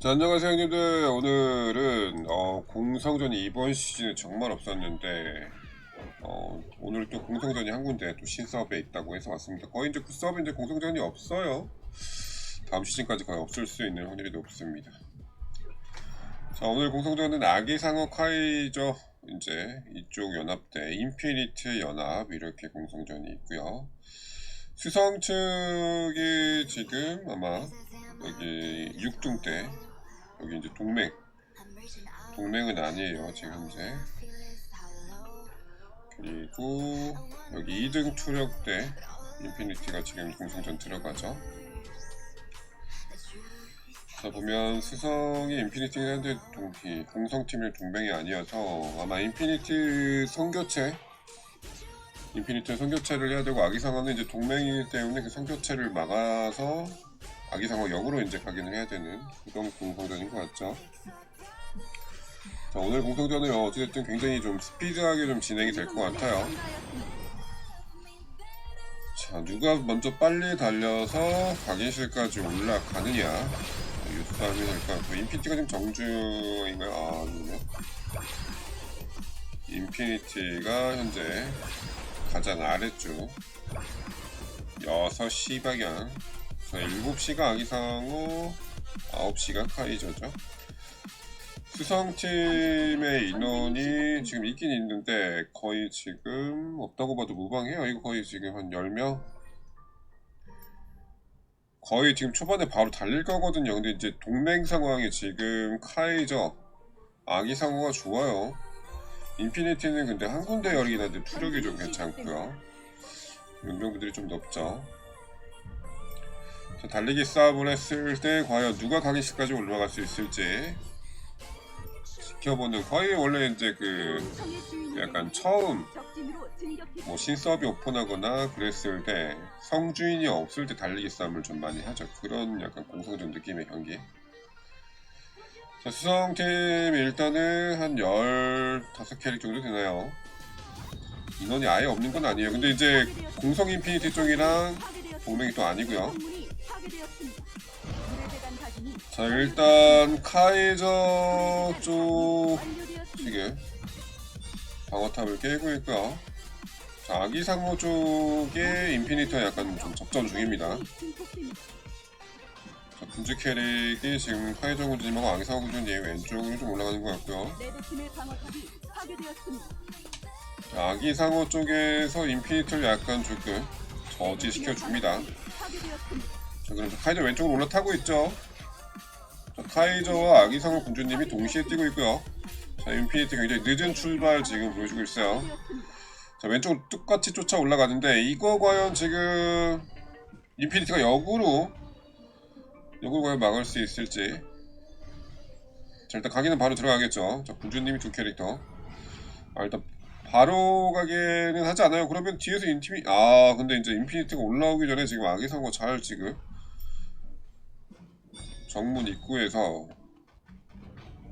자, 안녕하세요, 형님들. 오늘은, 어, 공성전이 이번 시즌에 정말 없었는데, 어, 오늘 또 공성전이 한 군데 또 신서브에 있다고 해서 왔습니다. 거의 이제 굿서브 이제 공성전이 없어요. 다음 시즌까지 거의 없을 수 있는 확률이 높습니다. 자, 오늘 공성전은 아기 상어 카이저, 이제 이쪽 연합대, 인피니트 연합, 이렇게 공성전이 있고요 수성 측이 지금 아마 여기 6등 때 여기 이제 동맹. 동맹은 아니에요 지금 현재. 그리고 여기 2등 투력 때 인피니티가 지금 공성전 들어가죠. 자 보면 수성이 인피니티긴 한데 동, 이 공성팀의 동맹이 아니어서 아마 인피니티 성교체 인피니티 성교체를 해야 되고 아기상어는 이제 동맹이기 때문에 그 성교체를 막아서 아기상어 역으로 이제 가기는 해야 되는 그런 공성전인 것 같죠. 자 오늘 공성전은 어찌됐든 굉장히 좀 스피드하게 좀 진행이 될 것 같아요. 자 누가 먼저 빨리 달려서 각인실까지 올라가느냐 유싸움이 될까? 뭐 인피니티가 지금 정주인가요? 아 아니요. 인피니티가 현재 가장 아래쪽 6시 방향 자, 7시가 아기상어 9시가 카이저죠. 수성팀의 인원이 지금 있긴 있는데 거의 지금 없다고 봐도 무방해요. 이거 거의 지금 한 10명? 거의 지금 초반에 바로 달릴 거거든요. 근데 이제 동맹 상황이 지금 카이저 아기상어가 좋아요. 인피니티는 근데 한 군데 열이긴 한데 투력이 좀 괜찮고요. 용병분들이 좀 높죠 자, 달리기 싸움을 했을 때 과연 누가 강의실까지 올라갈 수 있을지 지켜보는 거의 원래 이제 그 약간 처음 뭐 신서비 오픈하거나 그랬을 때 성주인이 없을 때 달리기 싸움을 좀 많이 하죠 그런 약간 공성전 느낌의 경기 자, 수성팀 일단은 한 15캐릭 정도 되나요? 인원이 아예 없는 건 아니에요. 근데 이제 공성 인피니티 쪽이랑 동맹이 또 아니고요. 자, 일단 카이저 쪽식에 방어탑을 깨고 있고요. 자, 아기 상모 쪽에 인피니티가 약간 좀 접전 중입니다. 자, 군주 캐릭이 지금 카이저 군주님하고 아기상어 군주님 왼쪽으로 좀 올라가는 것 같고요. 자, 아기 상어 쪽에서 인피니트를 약간 조금 저지시켜 줍니다. 자, 그럼 카이저 왼쪽으로 올라타고 있죠. 자, 카이저와 아기상어 군주님이 동시에 뛰고 있고요. 자, 인피니트 굉장히 늦은 출발 지금 보여주고 있어요. 자, 왼쪽으로 똑같이 쫓아 올라가는데 이거 과연 지금 인피니트가 역으로 역으로 과연 막을 수 있을지. 자, 일단 가기는 바로 들어가겠죠. 자, 군주님이 두 캐릭터. 아, 일단 바로 가게는 하지 않아요. 그러면 뒤에서 인티미 아 근데 이제 인피니트가 올라오기 전에 지금 아기상어 잘 지금 정문 입구에서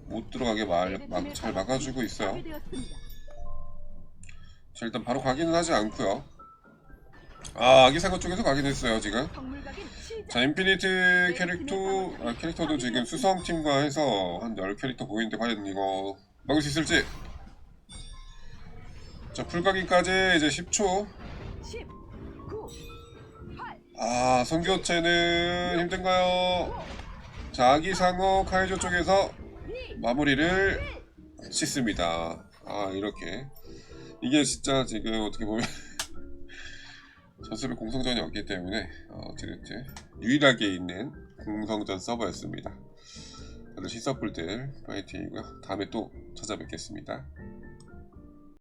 못 들어가게 말, 막, 잘 막아주고 있어요. 자 일단 바로 가기는 하지 않고요. 아 아기상어 쪽에서 가긴 했어요 지금. 자 인피니트 캐릭터 아, 캐릭터도 지금 수성팀과 해서 한 10캐릭터 보이는데 과연 이거 막을 수 있을지 자 풀가기까지 이제 10초. 아 성교체는 힘든가요? 자 아기 상어 카이조 쪽에서 마무리를 짓습니다. 아 이렇게. 이게 진짜 지금 어떻게 보면 전습의 공성전이 없기 때문에 어, 어찌됐든 유일하게 있는 공성전 서버였습니다. 다들 시서풀들 파이팅이고요. 다음에 또 찾아뵙겠습니다